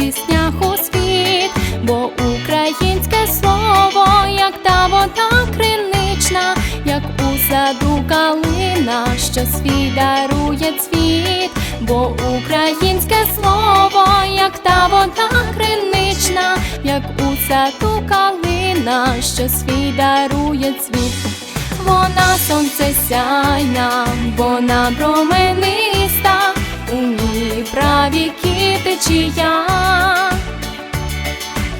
піснях у світ, бо українське слово, як та вода кринична, як у саду калина, що свій дарує цвіт, бо українське слово, як та вода кринична, як у саду калина, що свій дарує цвіт, вона сонце сяйна, вона променить. Течія,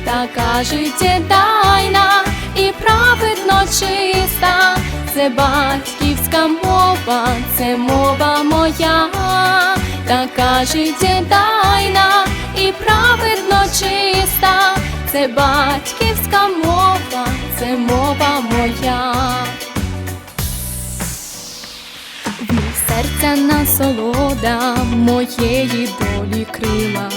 така життєдайна і праведно чиста, це батьківська мова, це мова моя, така життєдайна і праведно чиста, це батьківська мова, це мова моя. Серця насолода моєї долі крила,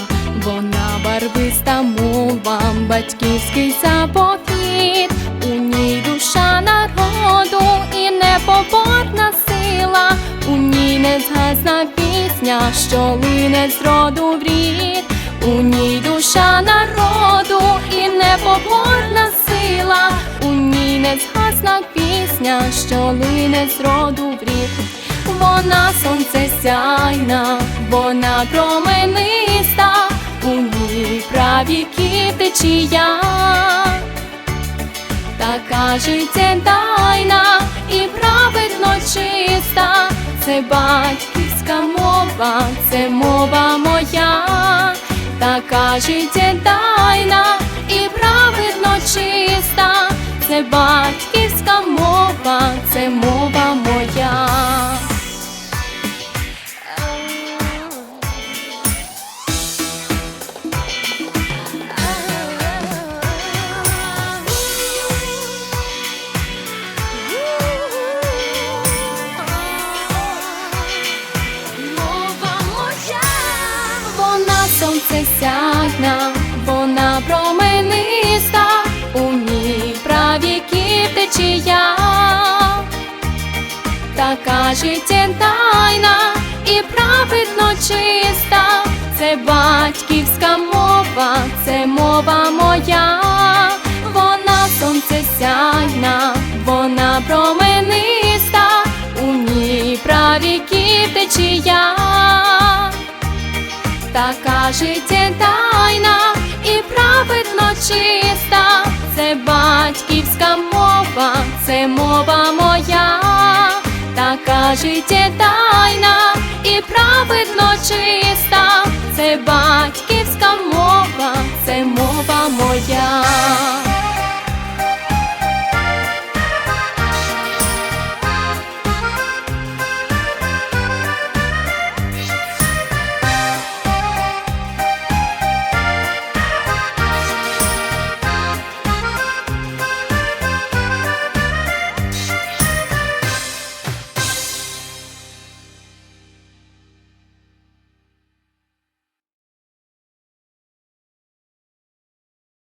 вона барвиста мова, батьківський заповіт, у ній душа народу і непоборна сила, у ній не згасна пісня, що лине з роду в рід, у ній душа народу і непоборна сила, у ній не згасна пісня, що лине з роду в рід. Вона сонце сяйна, вона промениста, у ній праві течія, така життєдайна і праведно чиста, це батьківська мова, це мова моя, така життєдайна сонце сяйна, вона промениста, у ній праві течія, така життєдайна і праведно чиста, це батьківська мова, це мова моя, вона сонце сяйна, вона промениста, у ній праві течія, така життєдайна і праведно чиста, це батьківська мова, це мова моя, така життя тайна і праведно чиста, це батьківська мова, це мова моя.